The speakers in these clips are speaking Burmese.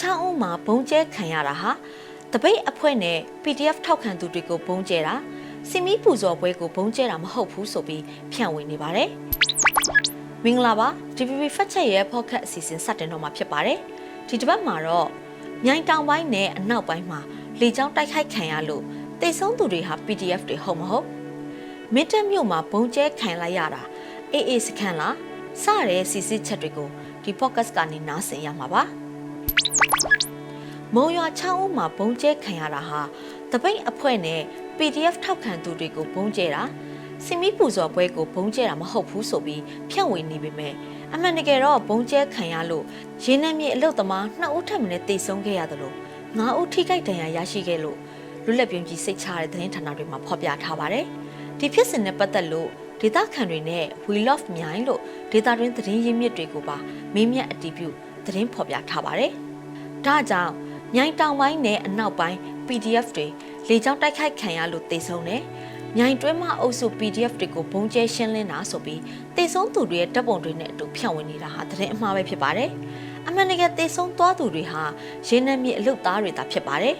6ဦးမှာဘုံကျဲခံရတာဟာတပိတ်အဖွဲ့နဲ့ PDF ထောက်ခံသူတွေကိုဘုံကျဲတာစီမီပူဇော်ပွဲကိုဘုံကျဲတာမဟုတ်ဘူးဆိုပြီးဖြန့်ဝေနေပါတယ်မင်္ဂလာပါ DVB ဖတ်ချက်ရဲ့ podcast အစီအစဉ်စတင်တော့မှာဖြစ်ပါတယ်ဒီတစ်ပတ်မှာတော့မြိုင်တောင်ပိုင်းနဲ့အနောက်ပိုင်းမှာလေကြောင်းတိုက်ခိုက်ခံရလို့တိတ်ဆုံးသူတွေဟာ PDF တွေဟုတ်မဟုတ်မင်းတပ်မြို့မှာဘုံကျဲခံလိုက်ရတာအေးအေးစခန်းလားစတဲ့စီစစ်ချက်တွေကိုဒီ podcast ကနေနားဆင်ရမှာပါ မုံရွာ6ဦးမှာဘုံကျဲခံရတာဟာတပိတ်အဖွဲ့နဲ့ PDF ထောက်ခံသူတွေကိုဘုံကျဲတာစင်မီပူဇော်ပွဲကိုဘုံကျဲတာမဟုတ်ဘူးဆိုပြီးဖြန့်ဝေနေပေမဲ့အမှန်တကယ်တော့ဘုံကျဲခံရလို့ရင်းနှမြေအလုတ်သမား2ဦးထပ်မံတိတ်ဆုံးခဲ့ရတယ်လို့9ဦးထိခိုက်ဒဏ်ရာရရှိခဲ့လို့လွတ်လပ်ပြုံကြီးစိတ်ချတဲ့သတင်းဌာနတွေမှာဖော်ပြထားပါတယ်ဒီဖြစ်စဉ်နဲ့ပတ်သက်လို့ဒေတာခန်တွေနဲ့ We Love မြိုင်လို့ဒေတာတွင်းသတင်းရင်းမြစ်တွေကိုပါမေးမြန်းအတည်ပြု သတင်းဖော်ပြထားပါတယ်ဒါကြောင့်မြိုင်တောင်ပိုင်းနဲ့အနောက်ပိုင်း PDF တွေလေကြောင်းတိုက်ခိုက်ခံရလို့တေဆုံးတယ်။မြိုင်တွင်းမအုပ်စု PDF တွေကိုဘုံကျဲရှင်းလင်းတာဆိုပြီးတေဆုံးသူတွေရဲ့တပ်ပုံတွေနဲ့အတူဖြန့်ဝေနေတာဟာသတင်းအမှားပဲဖြစ်ပါတယ်။အမှန်တကယ်တေဆုံးသွားသူတွေဟာရင်းနှမြစ်အလုတ်သားတွေသာဖြစ်ပါတယ်။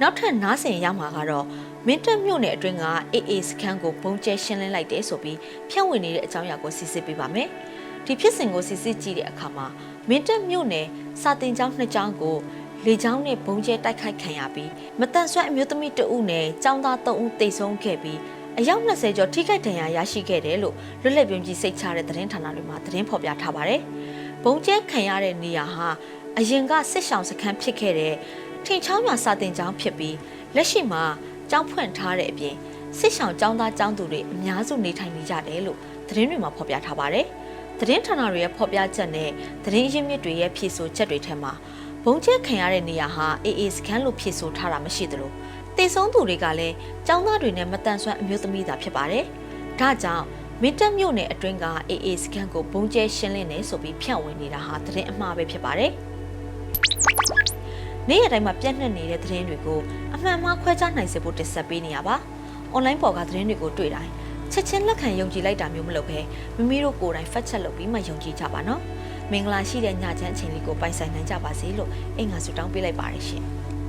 နောက်ထပ်နားဆင်ရမှာကတော့မင်းတပ်မြို့နယ်အတွင်းက AA စခန်းကိုဘုံကျဲရှင်းလင်းလိုက်တယ်ဆိုပြီးဖြန့်ဝေနေတဲ့အကြောင်းအရာကိုစစ်ဆေးပေးပါမယ်။ ဒီဖြစ်စဉ်ကိုစစ်ဆေးကြည့်တဲ့အခါမှာမင်းတပ်မြို့နယ်စာတင်ကျောင်းနှစ်ကျောင်းကိုလေကျောင်းနဲ့ဘုံကျဲတိုက်ခိုက်ခံရပြီးမတန်ဆွမ်းအမျိုးသမီးတဦးနဲ့ကျောင်းသား3ဦးတိတ်ဆုံးခဲ့ပြီးအယောက်20ကျော်ထိခိုက်ဒဏ်ရာရရှိခဲ့တယ်လို့လွတ်လပ်ပြုံးကြီးစိတ်ချတဲ့သတင်းဌာနတွေမှာသတင်းဖော်ပြထားပါတယ်။ဘုံကျဲခံရတဲ့နေရာဟာအရင်ကစစ်ဆောင်စခန်းဖြစ်ခဲ့တဲ့ထင်ချောင်းရွာစာတင်ကျောင်းဖြစ်ပြီးလက်ရှိမှာကျောင်းဖွင့်ထားတဲ့အပြင်စစ်ဆောင်ကျောင်းသားကျောင်းသူတွေအများစုနေထိုင်နေကြတယ်လို့သတင်းတွေမှာဖော်ပြထားပါတယ်။ သတင်းဌာနတွေရဲ့ဖော်ပြချက်နဲ့သတင်းရင်းမြစ်တွေရဲ့ဖြည့်ဆို့ချက်တွေထဲမှာဘုံကျဲခံရတဲ့နေရာဟာအေးအေးစခန်းလို့ဖြည့်ဆို့ထားတာမရှိသလိုတေဆုံးသူတွေကလည်းចောင်းသားတွေနဲ့မတန်ဆွမ်းအမျိုးသမီးသာဖြစ်ပါတယ်။ဒါကြောင့်မင်းတပ်မြို့နယ်အတွင်းကအေးအေးစခန်းကိုဘုံကျဲရှင်းလင်းနေဆိုပြီးဖြန့်ဝေနေတာဟာသတင်းအမှားပဲဖြစ်ပါတယ်။နေ့ရက်တိုင်းမှာပြန့်နှံ့နေတဲ့သတင်းတွေကိုအမှန်မှားခွဲခြားနိုင်စေဖို့တင်ဆက်ပေးနေရပါ။ online ပေါ်ကသတင်းတွေကိုတွေ့တိုင်း ချက်ချင်းလက်ခံယုံကြည်လိုက်တာမျိုးမလုပ်ဘဲမိမိတို့ကိုယ်တိုင်ဖတ်ချက်လုပ်ပြီးမှယုံကြည်ကြပါနော်။မင်္ဂလာရှိတဲ့ညချမ်းအချိန်လေးကိုပိုင်ဆိုင်နိုင်ကြပါစေလို့အင်္ဂါဆုတောင်းပေးလိုက်ပါတယ်ရှင်။